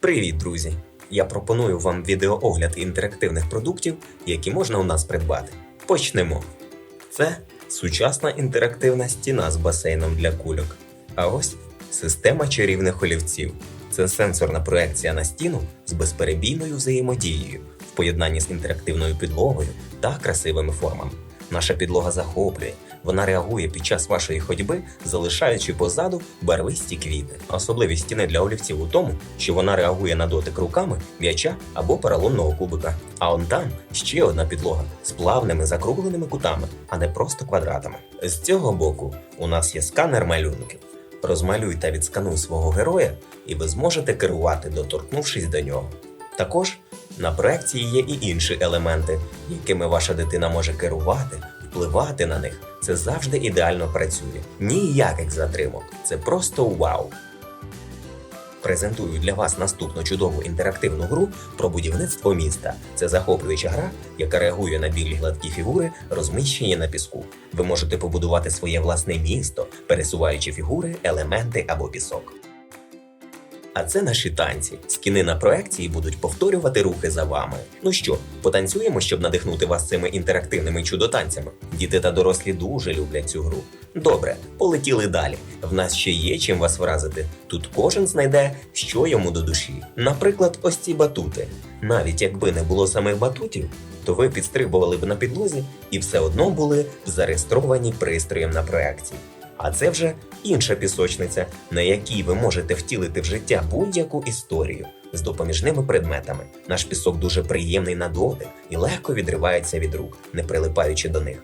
Привіт, друзі! Я пропоную вам відеоогляд інтерактивних продуктів, які можна у нас придбати. Почнемо. Це сучасна інтерактивна стіна з басейном для кульок. А ось система чарівних олівців. Це сенсорна проекція на стіну з безперебійною взаємодією в поєднанні з інтерактивною підлогою та красивими формами. Наша підлога захоплює. Вона реагує під час вашої ходьби, залишаючи позаду барвисті квіти. Особливість стіни для олівців у тому, що вона реагує на дотик руками, м'яча або поролонного кубика. А он там ще одна підлога з плавними закругленими кутами, а не просто квадратами. З цього боку у нас є сканер малюнків. Розмалюй та відскануй свого героя, і ви зможете керувати, доторкнувшись до нього. Також на проекції є і інші елементи, якими ваша дитина може керувати, впливати на них. Це завжди ідеально працює. Ніяких затримок. Це просто вау. Презентую для вас наступну чудову інтерактивну гру про будівництво міста. Це захоплююча гра, яка реагує на білі гладкі фігури, розміщені на піску. Ви можете побудувати своє власне місто, пересуваючи фігури, елементи або пісок. А це наші танці. Скіни на проекції будуть повторювати рухи за вами. Ну що, потанцюємо, щоб надихнути вас цими інтерактивними чудотанцями. Діти та дорослі дуже люблять цю гру. Добре, полетіли далі. В нас ще є чим вас вразити. Тут кожен знайде, що йому до душі. Наприклад, ось ці батути. Навіть якби не було самих батутів, то ви підстрибували б на підлозі і все одно були зареєстровані пристроєм на проекції. А це вже інша пісочниця, на якій ви можете втілити в життя будь-яку історію з допоміжними предметами. Наш пісок дуже приємний на дотик і легко відривається від рук, не прилипаючи до них.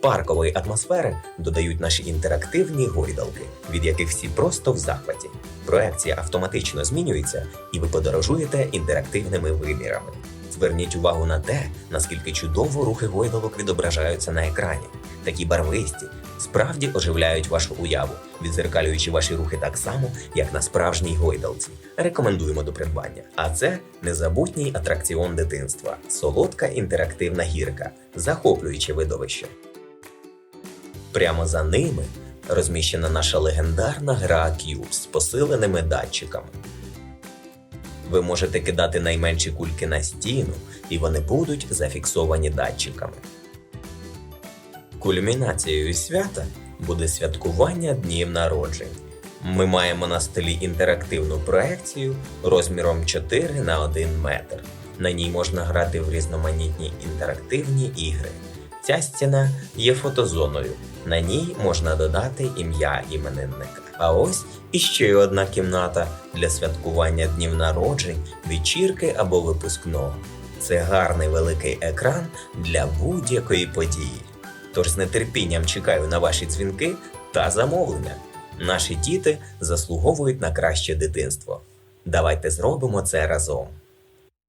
Паркової атмосфери додають наші інтерактивні гойдалки, від яких всі просто в захваті. Проекція автоматично змінюється, і ви подорожуєте інтерактивними вимірами. Зверніть увагу на те, наскільки чудово рухи гойдалок відображаються на екрані. Такі барвисті справді оживляють вашу уяву, відзеркалюючи ваші рухи так само, як на справжній гойдалці. Рекомендуємо до придбання. А це незабутній атракціон дитинства, солодка інтерактивна гірка, захоплююче видовище. Прямо за ними розміщена наша легендарна гра Cube з посиленими датчиками. Ви можете кидати найменші кульки на стіну, і вони будуть зафіксовані датчиками. Кульмінацією свята буде святкування днів народжень. Ми маємо на столі інтерактивну проекцію розміром 4 на 1 метр. На ній можна грати в різноманітні інтерактивні ігри. Ця стіна є фотозоною. На ній можна додати ім'я іменинника. А ось іще одна кімната для святкування днів народжень, вечірки або випускного. Це гарний великий екран для будь-якої події. Тож з нетерпінням чекаю на ваші дзвінки та замовлення. Наші діти заслуговують на краще дитинство. Давайте зробимо це разом.